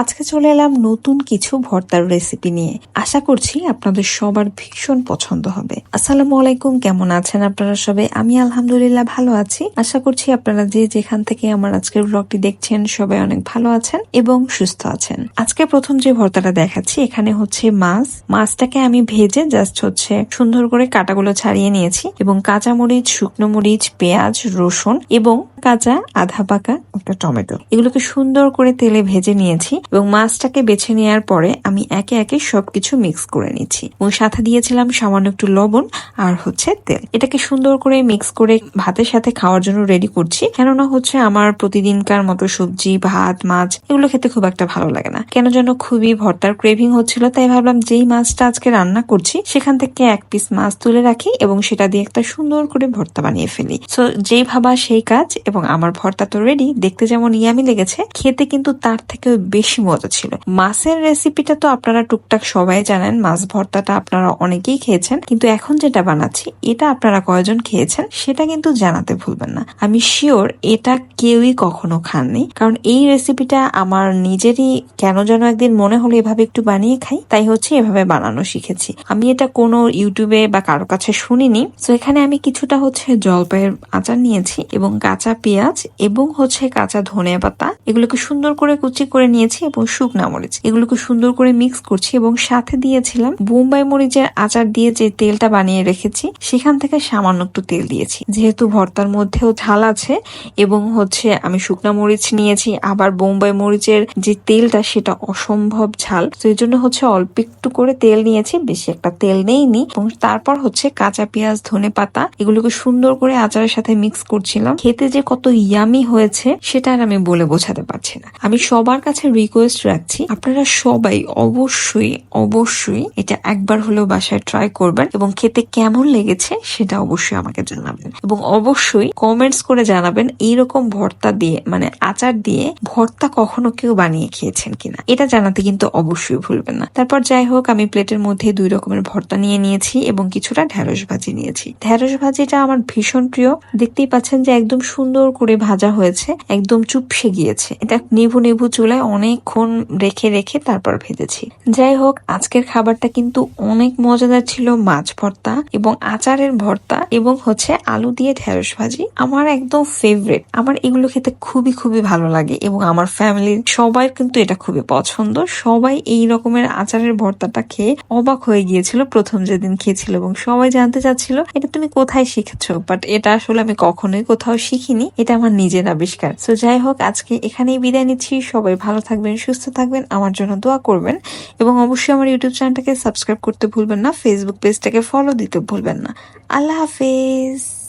আজকে চলে এলাম নতুন কিছু ভর্তার রেসিপি নিয়ে। আশা করছি আপনাদের সবার ভীষণ পছন্দ হবে। আসসালামু আলাইকুম, কেমন আছেন আপনারা সবাই? আমি আলহামদুলিল্লাহ ভালো আছি। আশা করছি আপনারা যে যেখান থেকে আমার আজকের ব্লগটি দেখছেন সবাই অনেক ভালো আছেন এবং সুস্থ আছেন। আজকে প্রথম যে ভর্তাটা দেখাচ্ছি, এখানে হচ্ছে মাছ। মাছটাকে আমি ভেজে জাস্ট হচ্ছে সুন্দর করে কাটাগুলো ছাড়িয়ে নিয়েছি এবং কাঁচা মরিচ, শুকনো মরিচ, পেঁয়াজ, রসুন এবং কাঁচা আধা পাকা একটা টমেটো। এগুলোকে সুন্দর করে তেলে ভেজে নিয়েছি। এবং মাছটাকে বেছে নেওয়ার পরে আমি একে একে সবকিছু মিক্স করে নিচ্ছি। এবং সাথে দিয়েছিলাম সামান্য একটু লবণ আর হচ্ছে তেল। এটাকে সুন্দর করে মিক্স করে ভাতের সাথে খাওয়ার জন্য রেডি করছি। কেননা হচ্ছে আমার প্রতিদিনকার মতো সবজি, ভাত, মাছ এগুলো খেতে খুব একটা ভালো লাগে না। কেন যেন খুবই ভর্তার ক্রেভিং হচ্ছিল, তাই ভাবলাম যেই মাছটা আজকে রান্না করছি, সেখান থেকে এক পিস মাছ তুলে রাখি এবং সেটা দিয়ে একটা সুন্দর করে ভর্তা বানিয়ে ফেলি। সো যেই ভাবা সেই কাজ এবং আমার ভর্তা তো রেডি দেখতে যেমন ইয়ামি লেগেছে, খেতে কিন্তু তার থেকেও বেশি মজা ছিল। মাছের রেসিপিটা তো আপনারা টুকটাক সবাই জানেন, মাছ ভর্তাটা আপনারা অনেকেই খেয়েছেন। কিন্তু এখন যেটা বানাচ্ছি, এটা আপনারা কয়জন খেয়েছেন, সেটা কিন্তু জানাতে ভুলবেন না। আমি শিওর এটা কেউই কখনো খাননি। কারণ এই রেসিপিটা আমার নিজেরই কেন যেন একদিন মনে হলো এভাবে একটু বানিয়ে খাই, তাই হচ্ছে এভাবে বানানো শিখেছি। আমি এটা কোনো ইউটিউবে বা কারও কাছে শুনিনি। তো এখানে আমি কিছুটা হচ্ছে জলপাইয়ের আচার নিয়েছি এবং কাঁচা পেঁয়াজ এবং হচ্ছে কাঁচা ধনে পাতা এগুলোকে সুন্দর করে কুচি করে নিয়েছি। এবং শুকনা মরিচ। এগুলোকে সুন্দর করে মিক্স করছি এবং সাথে দিয়েছিলাম বোম্বাই মরিচের আচার দিয়ে যে তেলটা বানিয়ে রেখেছি, সেখান থেকে সামান্য একটু তেল দিয়েছি। যেহেতু ভর্তার মধ্যেও ঝাল আছে এবং হচ্ছে আমি শুকনা মরিচ নিয়েছি, আবার বোম্বাই মরিচের যে তেলটা সেটা অসম্ভব ঝাল। তো এই জন্য হচ্ছে অল্প একটু করে তেল নিয়েছি, বেশি একটা তেল নেইনি। এবং তারপর হচ্ছে কাঁচা পেঁয়াজ, ধনে পাতা, এগুলোকে সুন্দর করে আচারের সাথে মিক্স করছিলাম। খেতে যে কত ইয়ামি হয়েছে, সেটা আর আমি বলে বোঝাতে পারছি না। আমি সবার কাছে রিকোয়েস্ট রাখছি। আপনারা সবাই অবশ্যই অবশ্যই এটা একবার হলেও বাসায় ট্রাই করবেন এবং খেতে কেমন লেগেছে সেটা অবশ্যই আমাকে জানাবেন। এবং অবশ্যই কমেন্টস করে জানাবেন এইরকম ভর্তা দিয়ে মানে আচার দিয়ে ভর্তা কখনো কেউ বানিয়ে খেয়েছেন কিনা। এটা জানাতে কিন্তু অবশ্যই ভুলবেন না। তারপর যাই হোক, আমি প্লেটের মধ্যে দুই রকমের ভর্তা নিয়ে নিয়েছি এবং কিছুটা ঢেঁড়স ভাজি নিয়েছি। ঢেঁড়স ভাজিটা আমার ভীষণ প্রিয়। দেখতেই পাচ্ছেন যে একদম সুন্দর করে ভাজা হয়েছে, একদম চুপসে গিয়েছে। এটা নেবু নেবু চুলায় অনেকক্ষণ রেখে রেখে তারপর ভেজেছি। যাই হোক, আজকের খাবারটা কিন্তু অনেক মজাদার ছিল, মাছ ভর্তা এবং আচারের ভর্তা এবং হচ্ছে আলু দিয়ে ঢেঁড়স ভাজি। আমার একদম ফেভারিট আমার এগুলো খেতে খুবই খুবই ভালো লাগে এবং আমার ফ্যামিলির সবাই কিন্তু এটা খুবই পছন্দ। সবাই এই রকমের আচারের ভর্তাটা খেয়ে অবাক হয়ে গিয়েছিল প্রথম যেদিন খেয়েছিল এবং সবাই জানতে চাচ্ছিল, এটা তুমি কোথায় শিখেছো? বাট এটা আসলে আমি কখনোই কোথাও শিখিনি। এটা আমার নিজের আবিষ্কার। তো যাই হোক, আজকে এখানেই বিদায় নিচ্ছি। সবাই ভালো থাকবেন, সুস্থ থাকবেন, আমার জন্য দোয়া করবেন এবং অবশ্যই আমার ইউটিউব চ্যানেলটাকে সাবস্ক্রাইব করতে ভুলবেন না ফেসবুক পেজটাকে ফলো দিতে ভুলবেন না। আল্লাহ হাফেজ।